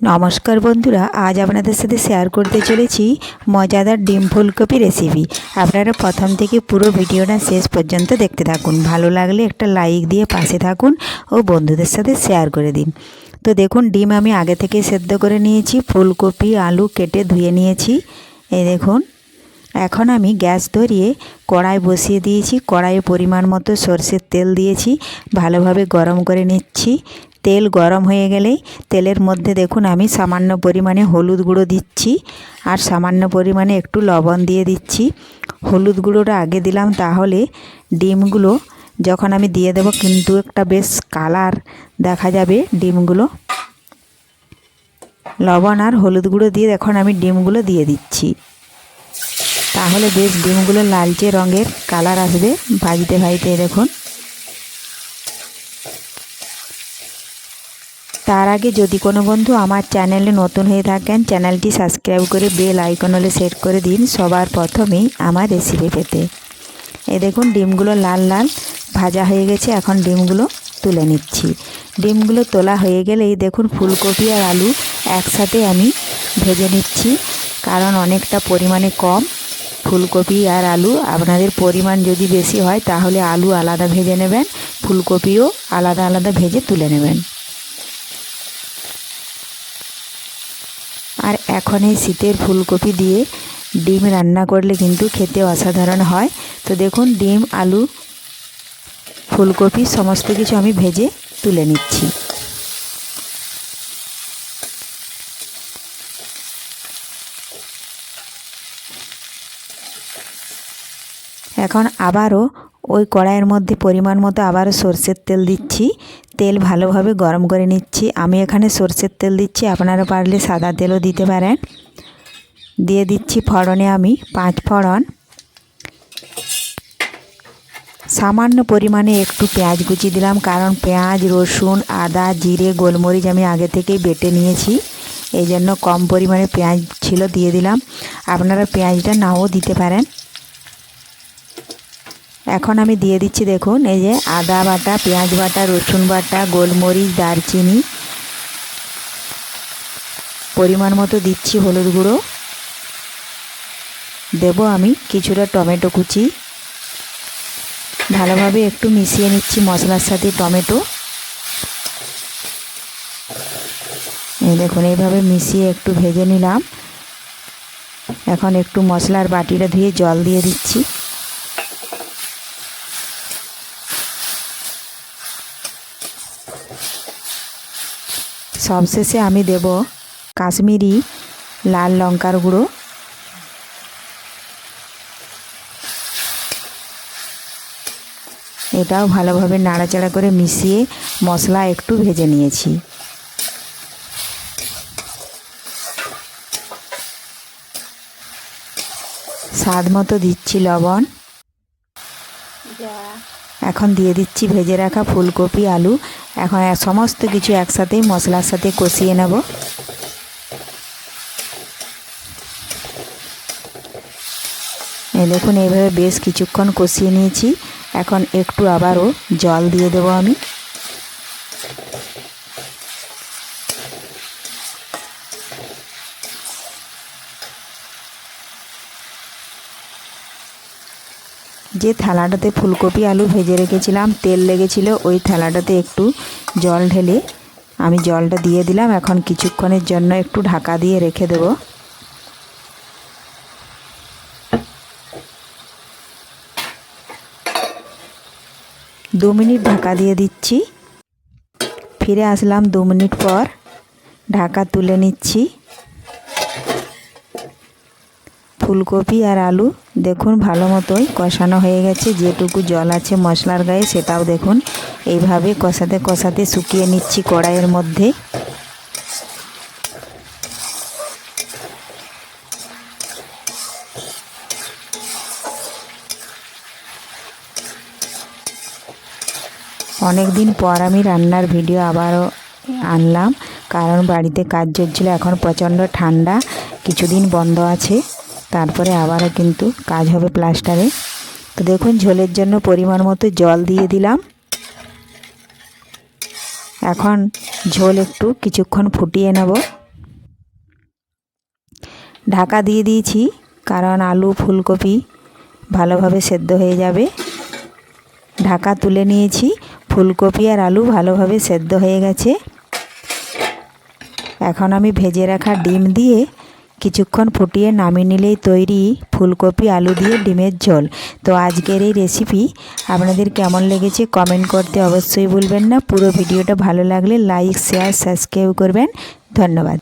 নমস্কার বন্ধুরা, আজ আপনাদের সাথে শেয়ার করতে চলেছি মজাদার ডিম ফুলকপি রেসিপি আপনারা প্রথম থেকে পুরো ভিডিওটা শেষ পর্যন্ত দেখতে থাকুন। ভালো লাগলে একটা লাইক দিয়ে পাশে থাকুন ও বন্ধুদের সাথে শেয়ার করে দিন। তো দেখুন, ডিম আমি আগে থেকে সেদ্ধ করে নিয়েছি, ফুলকপি, আলু কেটে ধুয়ে নিয়েছি। এই দেখুন, এখন আমি গ্যাস ধরিয়ে কড়াই বসিয়ে দিয়েছি। কড়াইয়ে পরিমাণ মতো সর্ষের তেল দিয়েছি। ভালোভাবে গরম করে নিচ্ছি। তেল গরম হয়ে গেলেই তেলের মধ্যে দেখুন আমি সামান্য পরিমাণে হলুদ গুঁড়ো দিচ্ছি আর সামান্য পরিমাণে একটু লবণ দিয়ে দিচ্ছি। হলুদ গুঁড়োটা আগে দিলাম তাহলে ডিমগুলো যখন আমি দিয়ে দেবো কিন্তু একটা বেশ কালার দেখা যাবে ডিমগুলো। লবণ আর হলুদ গুঁড়ো দিয়ে এখন আমি ডিমগুলো দিয়ে দিচ্ছি। তাহলে বেশ ডিমগুলো লালচে রঙের কালার আসবে ভাজতে ভাজতে দেখুন। তার আগে যদি কোনো বন্ধু আমার চ্যানেলে নতুন হয়ে থাকেন, চ্যানেলটি সাবস্ক্রাইব করে বেল আইকন হলে সেট করে দিন সবার প্রথমেই আমার রেসিপি পেতে। এ দেখুন, ডিমগুলো লাল লাল ভাজা হয়ে গেছে, এখন ডিমগুলো তুলে নিচ্ছি। ডিমগুলো তোলা হয়ে গেলেই দেখুন, ফুলকপি আর আলু একসাথে আমি ভেজে নিচ্ছি, কারণ অনেকটা পরিমাণে কম। ফুলকপি আর আলু, আপনাদের পরিমাণ যদি বেশি হয়, তাহলে আলু আলাদা ভেজে নেবেন, ফুলকপিও আলাদা আলাদা ভেজে তুলে নেবেন। আর এখন এই শীতের ফুলকপি দিয়ে ডিম রান্না করলে কিন্তু খেতে অসাধারণ হয়। তো দেখুন, ডিম, আলু, ফুলকপি, সমস্ত কিছু আমি ভেজে তুলে নিচ্ছি। এখন আবারও ওই কড়াইয়ের মধ্যে পরিমাণ মতো আবারও সর্ষের তেল দিচ্ছি। তেল ভালোভাবে গরম করে নিচ্ছি। আমি এখানে সর্ষের তেল দিচ্ছি। আপনারা পারলে সাদা তেলও দিতে পারেন। দিয়ে দিচ্ছি ফড়নে আমি পাঁচ ফড়ন। সামান্য পরিমাণে একটু পেঁয়াজ কুচি দিলাম, কারণ পেঁয়াজ, রসুন, আদা, জিরে, গোলমরিচ আমি আগে থেকেই বেটে নিয়েছি। এই জন্য কম পরিমাণে পেঁয়াজ ছিল, দিয়ে দিলাম। আপনারা পেঁয়াজটা নাও দিতে পারেন। এখন আমি দিয়ে দিচ্ছি দেখুন, এই যে আদা বাটা, পেঁয়াজ বাটা, রসুন বাটা, গোলমরিচ, দারচিনি। পরিমাণ মতো দিচ্ছি হলুদ গুঁড়ো। দেব আমি কিছুটা টমেটো কুচি। ভালোভাবে একটু মিশিয়ে নিচ্ছি মশলার সাথে টমেটো। এই দেখুন, এইভাবে মিশিয়ে একটু ভেজে নিলাম। এখন একটু মশলার বাটিটা ধুয়ে জল দিয়ে দিচ্ছি। সবশেষে আমি দেব কাশ্মীরি লাল লঙ্কার গুঁড়ো। এটাও ভালোভাবে নাড়াচাড়া করে মিশিয়ে মশলা একটু ভেজে নিয়েছি। স্বাদ মতো দিচ্ছি লবণ। এখন দিয়ে দিচ্ছি ভেজে রাখা ফুলকপি আলু এখন সমস্ত কিছু একসাথেই মশলার সাথে কষিয়ে নেব। দেখুন, এইভাবে বেশ কিছুক্ষণ কষিয়ে নিয়েছি। এখন একটু আবারও জল দিয়ে দেবো আমি। যে থালাটাতে ফুলকপি, আলু ভেজে রেখেছিলাম, তেল লেগেছিল, ওই থালাটাতে একটু জল ঢেলে আমি জলটা দিয়ে দিলাম। এখন কিছুক্ষণের জন্য একটু ঢাকা দিয়ে রেখে দেব। দু মিনিট ঢাকা দিয়ে দিচ্ছি। ফিরে আসলাম দু মিনিট পর। ঢাকা তুলে নিচ্ছি। ফুলকপি আর আলু, দেখুন ভালো মতোই কষানো হয়ে গেছে। যেটুকু জল আছে মশলার গায়ে, সেটাও দেখুন। এইভাবে কষাতে কষাতে শুকিয়ে নিচ্ছি কড়াইয়ের মধ্যে। অনেক দিন পর আমি রান্নার ভিডিও আবারও আনলাম, কারণ বাড়িতে কাজ চলছিল, এখন প্রচণ্ড ঠান্ডা, কিছুদিন বন্ধ আছে। তারপরে আবারও কিন্তু কাজ হবে প্লাস্টারে। তো দেখুন, ঝোলের জন্য পরিমাণ মতো জল দিয়ে দিলাম। এখন ঝোল একটু কিছুক্ষণ ফুটিয়ে নেব। ঢাকা দিয়ে দিয়েছি, কারণ আলু, ফুলকপি ভালোভাবে সেদ্ধ হয়ে যাবে। ঢাকা তুলে নিয়েছি, ফুলকপি আর আলু ভালোভাবে সেদ্ধ হয়ে গেছে। এখন আমি ভেজে রাখা ডিম দিয়ে কিছুক্ষণ ফুটিয়ে নামিয়ে নিলেই তৈরি ফুলকপি, আলু দিয়ে ডিমের ঝোল। তো আজকের এই রেসিপি আপনাদের কেমন লেগেছে কমেন্ট করতে অবশ্যই ভুলবেন না। পুরো ভিডিওটা ভালো লাগলে লাইক শেয়ার সাবস্ক্রাইব করবেন। ধন্যবাদ।